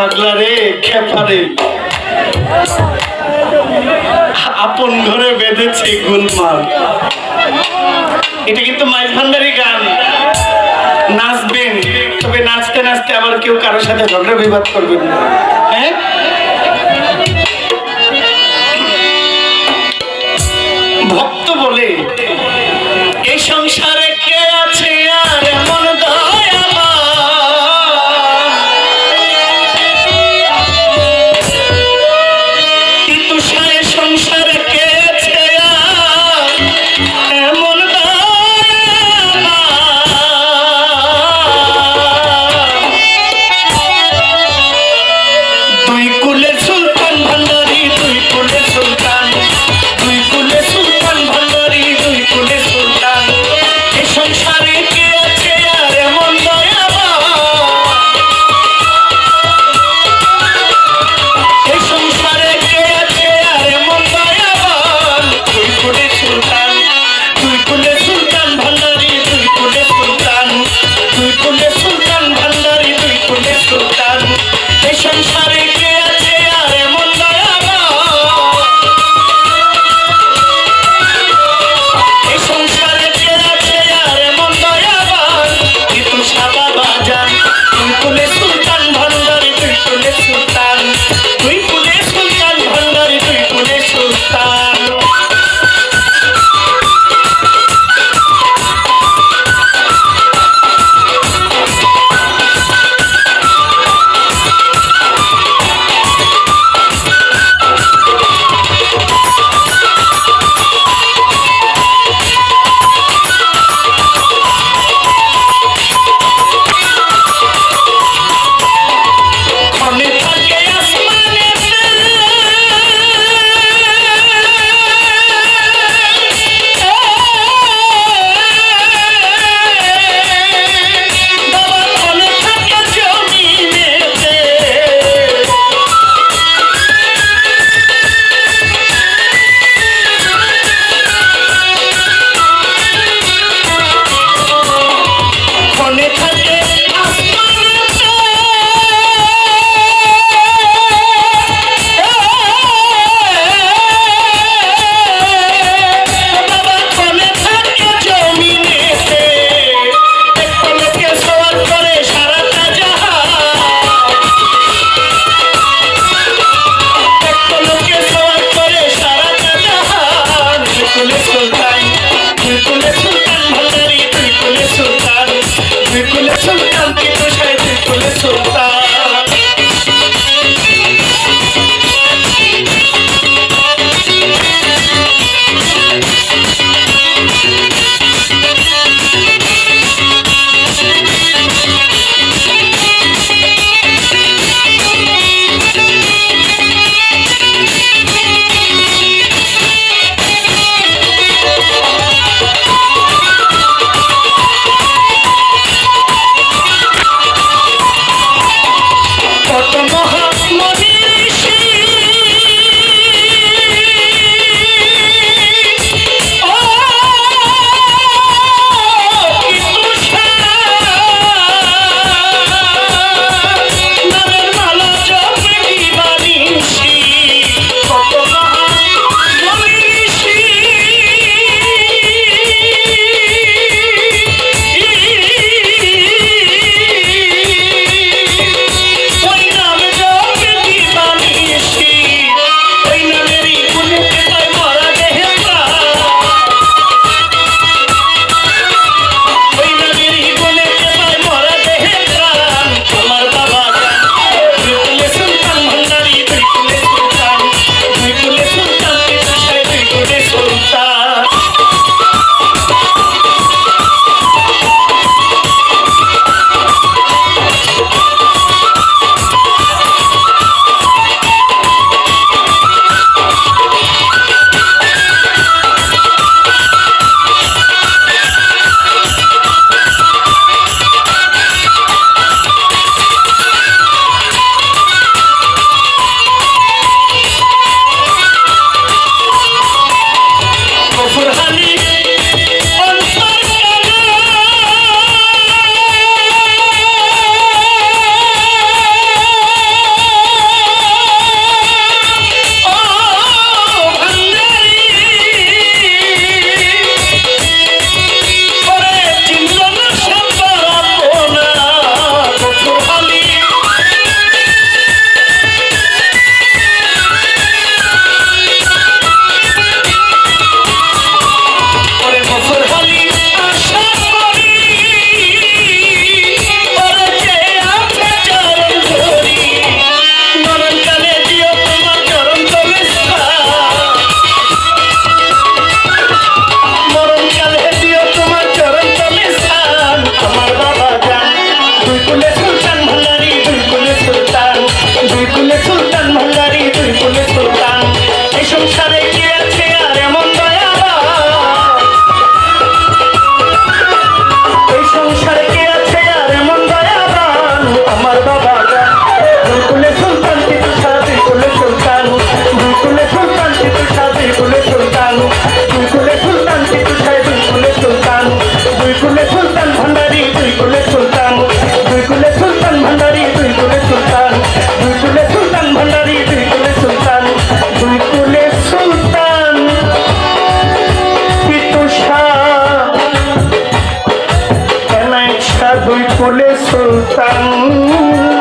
পাগলা রে আপন ঘরে বেঁধেছে গুলমাল। এটা কিন্তু মাইল ভান্ডারি গান। নাচবেন, তবে নাচতে নাচতে আবার কেউ কারোর সাথে ঝগড়া বিবাদ করবেন না। হ্যাঁ? বলে সুলতান।